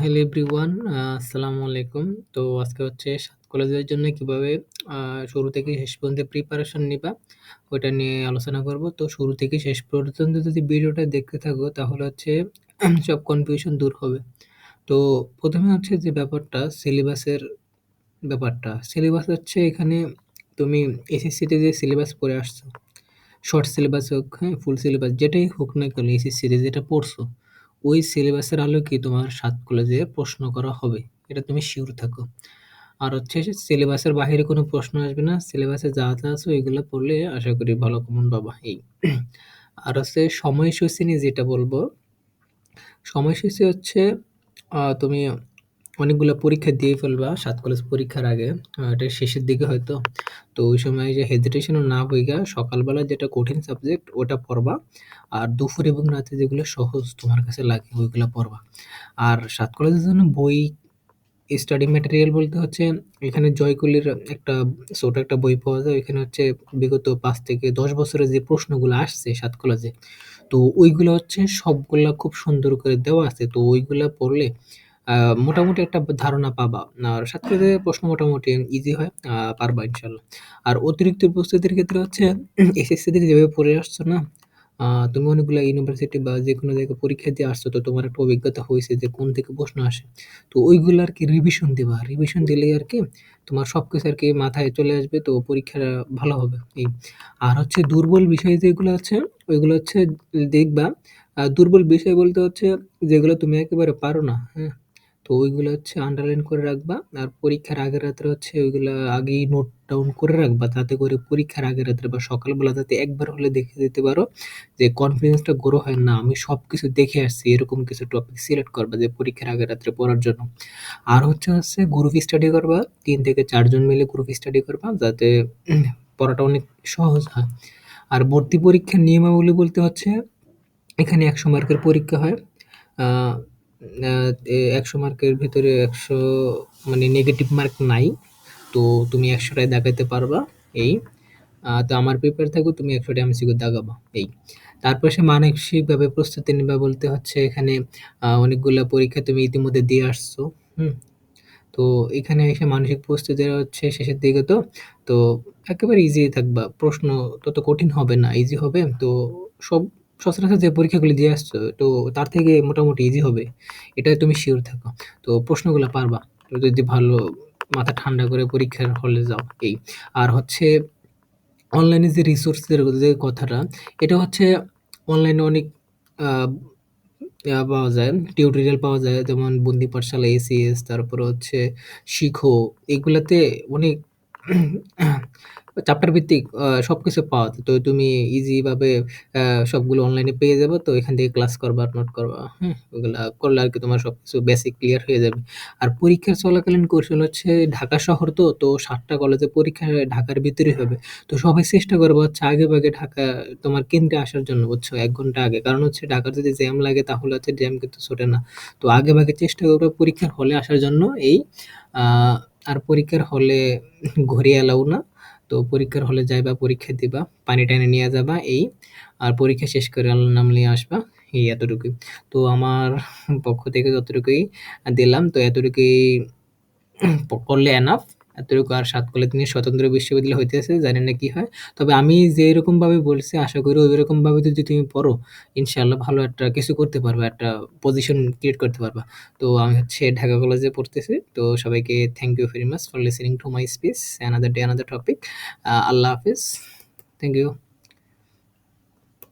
Hello everyone আসসালামু আলাইকুম। তো আজকে হচ্ছে সাত কলেজের জন্য কীভাবে শুরু থেকে শেষ পর্যন্ত প্রিপারেশন নিবা, ওইটা নিয়ে আলোচনা করব। তো শুরু থেকে শেষ পর্যন্ত যদি ভিডিওটা দেখতে থাকো তাহলে হচ্ছে সব কনফিউশন দূর হবে। তো প্রথমে হচ্ছে যে ব্যাপারটা সিলেবাসের ব্যাপারটা। সিলেবাস হচ্ছে এখানে তুমি এসএসসিতে যে সিলেবাস পড়ে আসছো, শর্ট সিলেবাস হোক, হ্যাঁ? ফুল সিলেবাস যেটাই হোক না কেন এসএসসিতে যেটা পড়ছো, ওই সিলেবাসের আলোকেই তোমার সাত কলেজে প্রশ্ন করা হবে। এটা তুমি শিওর থাকো। আর হচ্ছে সিলেবাসের বাহিরে কোনো প্রশ্ন আসবে না। সিলেবাসে যা, যা আছে ওইগুলো পড়লে আশা করি ভালো কমন বাবা এই। আর হচ্ছে সময়সূচি নিয়ে যেটা বলব, সময়সূচী হচ্ছে তুমি অনেকগুলা পরীক্ষা দিয়ে ফেলবা সাত কলেজ পরীক্ষার আগে। এটা শেষের দিকে হয়তো। তো ওই সময় যে হেজিটেশন না হইগা সকালবেলা যেটা কঠিন সাবজেক্ট ওটা পড়বা। আর দুপুর এবং রাতে যেগুলো সহজ তোমার কাছে লাগে ওইগুলো পড়বা। আর সাত কলেজের জন্য বই স্টাডি ম্যাটেরিয়াল বলতে হচ্ছে এখানে জয়কুলির একটা ছোট একটা বই পাওয়া যায়। ওইখানে হচ্ছে বিগত পাঁচ থেকে ১০ বছরের যে প্রশ্নগুলো আসছে সাত কলেজে, তো ওইগুলো হচ্ছে সবগুলা খুব সুন্দর করে দেওয়া আছে। তো ওইগুলা পড়লে মোটামুটি একটা ধারণা পাবা। আর কলেজের প্রশ্ন মোটামুটি ইজি হয়। পারবা ইনশাল্লাহ আর অতিরিক্ত প্রস্তুতির ক্ষেত্রে হচ্ছে এসএসসি থেকে যেভাবে পড়ে আসছো না, তুমি অনেকগুলা ইউনিভার্সিটি বা যে কোনো জায়গায় পরীক্ষা দিয়ে আসছো তো তোমার একটা অভিজ্ঞতা হয়েছে যে কোন থেকে প্রশ্ন আসে। তো ওইগুলো আর কি রিভিশন দিবা। রিভিশন দিলেই আরকি তোমার সব কিছু আর কি মাথায় চলে আসবে তো পরীক্ষাটা ভালো হবে এই। আর হচ্ছে দুর্বল বিষয় যেগুলো আছে ওইগুলো হচ্ছে দেখবা। দুর্বল বিষয় বলতে হচ্ছে যেগুলো তুমি একেবারে পারো না, হ্যাঁ? তো ওইগুলো হচ্ছে আন্ডারলাইন করে রাখবা। আর পরীক্ষার আগের রাত্রে হচ্ছে ওইগুলো আগেই নোট ডাউন করে রাখবা। যাতে করে পরীক্ষার আগের রাত্রে বা সকালবেলা তাতে একবার হলে দেখে দিতে পারো যে কনফিডেন্সটা গ্রো হয় না আমি সব কিছু দেখে আসছি, এরকম কিছু টপিক সিলেক্ট করবা যে পরীক্ষার আগের রাত্রে পড়ার জন্য। আর হচ্ছে হচ্ছে গ্রুপ স্টাডি করবা। তিন থেকে চারজন মিলে গ্রুপ স্টাডি করবা যাতে পড়াটা অনেক সহজ হয়। আর ভর্তি পরীক্ষার নিয়মাবলী বলতে হচ্ছে এখানে ১০০ মার্কের পরীক্ষা হয়। আ আ এ ১০০ মার্কের ভিতরে একশো মানে নেগেটিভ মার্ক নাই। তো তুমি ১০০ টাই দাগাইতে পারবা এই। তো আমার পেপার থাকবে তুমি ১০০ টা এমসিকিউ দাগাবা এই। তারপর সে মানসিকভাবে প্রস্তুতি নিবা বলতে হচ্ছে এখানে অনেকগুলা পরীক্ষা তুমি ইতিমধ্যে দিয়ে আসছো, হুম? তো এখানে এসে মানসিক প্রস্তুতি হচ্ছে শেষের দিকে তো, তো একেবারে ইজি থাকবা। প্রশ্ন তত কঠিন হবে না, ইজি হবে। তো সব সচরাচর যে পরীক্ষাগুলি দিয়ে আসছো তো তার থেকে মোটামুটি ইজি হবে। এটায় তুমি শিওর থাকো। তো প্রশ্নগুলো পারবা। যদি ভালো মাথা ঠান্ডা করে পরীক্ষার হলে যাও এই। আর হচ্ছে অনলাইনে যে রিসোর্সের যে কথাটা, এটা হচ্ছে অনলাইনে অনেক পাওয়া যায়, টিউটোরিয়াল পাওয়া যায় যেমন বন্দি পাঠশালা, এসিএস তারপরে হচ্ছে শিখো এগুলাতে অনেক চ্যাপ্টার ভিত্তিক আ সবকিছু পাওয়া। তো তুমি ইজি ভাবে সবগুলো অনলাইনে পেয়ে যাবা। তো এখান থেকে ক্লাস করবা, নোট করবা, হ্যাঁ? ওগুলা করলে আরকি তোমার সবকিছু বেসিক ক্লিয়ার হয়ে যাবে। আর পরীক্ষা চলাকালীন কৌশল হচ্ছে ঢাকা শহর তো, তো ৭ টা কলেজে পরীক্ষা ঢাকার ভিতরেই হবে। তো সবাই চেষ্টা করবা হচ্ছে আগেভাগে ঢাকা তোমার কেন্দ্রে আসার জন্য বুঝছ? ১ ঘণ্টা আগে। কারণ হচ্ছে ঢাকার যদি জ্যাম লাগে তাহলে হচ্ছে জ্যাম কিন্তু ছোটে না। তো আগে আগেভাগে চেষ্টা করবা পরীক্ষার হলে আসার জন্য এই। আর পরীক্ষার হলে ঘড়ি অ্যালাউ না। তো পরীক্ষার হলে যাইবা, পরীক্ষা দিবা, পানি-টানি নিয়ে যাবা এই। আর পরীক্ষা শেষ করে আল্লাহর নাম নিয়ে আসবা। এই এতটুকুই। তো আমার পক্ষ থেকে যতটুকুই দিলাম তো এতটুকুই করলে এনাফ। এতটুকু আর সাত কলেজ তিনি স্বতন্ত্র বিশ্ববিদ্যালয় হইতেছে জানি না কি হয়। তবে আমি যে এরকমভাবে বলছি, আশা করি ওইরকমভাবে যদি তুমি পড়ো ইনশাল্লাহ ভালো একটা কিছু করতে পারবা। একটা পজিশন ক্রিয়েট করতে পারবা। তো আমি হচ্ছে ঢাকা কলেজে পড়তেছি। তো সবাইকে thank you very much for listening to my speech. Another day another topic. আল্লাহ হাফিজ থ্যাংক ইউ।